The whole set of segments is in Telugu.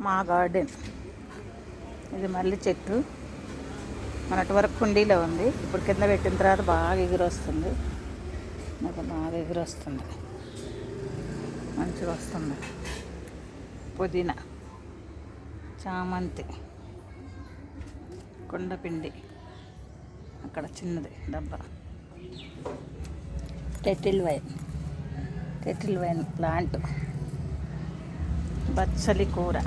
మా గార్డెన్. ఇది మల్లి చెట్టు. మనటి వరకు కుండీలో ఉంది. ఇప్పుడు కింద పెట్టిన తర్వాత బాగా ఎగురు వస్తుంది నాకు బాగా ఎగురు వస్తుంది మంచిగా వస్తుంది. పుదీనా చామంతి కొండపిండి. అక్కడ చిన్నది డబ్బా. Turtle vine. Turtle vine plant. బచ్చలి కూర.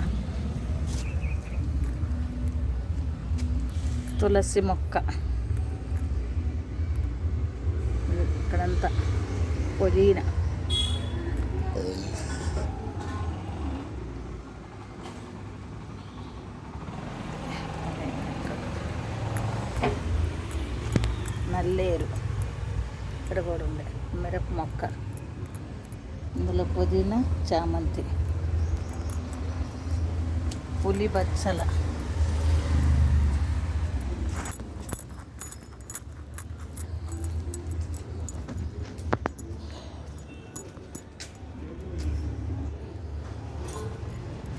తులసి మొక్క. ఇక్కడంతా పుదీనా. నల్లేరు. ఇక్కడ కూడా ఉండే మిరప మొక్క. ఇందులో పుదీనా చామంతి. పులి బచ్చల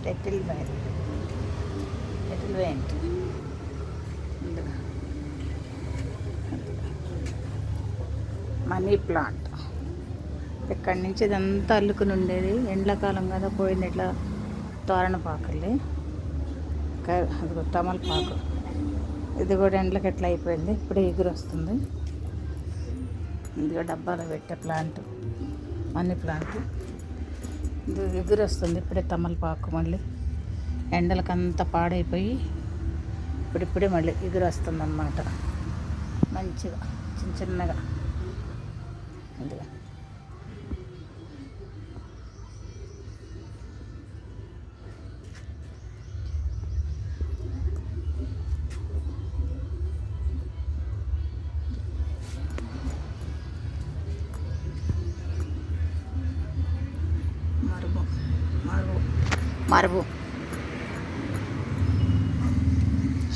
turtle vine turtle vine money plant ఇక్కడి నుంచి ఇదంతా అల్లుకుని ఉండేది. ఎండాకాలం కదా పోయింది ఇట్లా తోరణపాకుల్ని క- అదిగో తమలపాకు ఇది కూడా ఎండలకు ఎట్లా అయిపోయింది? ఇప్పుడు ఎగురు వస్తుంది. ఇదిగో డబ్బాలో పెట్టే ప్లాంట్ మనీ ప్లాంట్ ఎగురొస్తుంది ఇప్పుడే తమలపాకు మళ్ళీ. ఎండలకంతా పాడైపోయి ఇప్పుడిప్పుడే మళ్ళీ ఎగురు అన్నమాట మంచిగా చిన్న చిన్నగా. ఇదిగో. మరుగు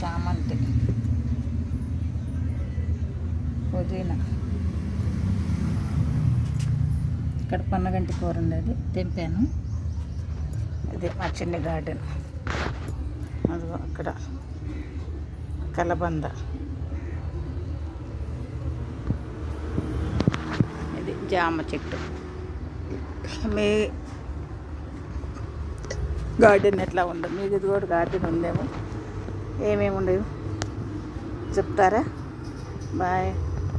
చామంతి. పుదీనా. ఇక్కడ పన్నగంటి కూర ఉండేది తెంపాను. ఇది మా చిన్న గార్డెన్. అదిగో అక్కడ. కలబంద. ఇది జామ చెట్టు. మీ గార్డెన్ ఎట్లా ఉండదు మీకు ఇది కూడా గార్డెన్ ఉందేమో. ఏమేమి ఉండవు? చెప్తారా? బాయ్.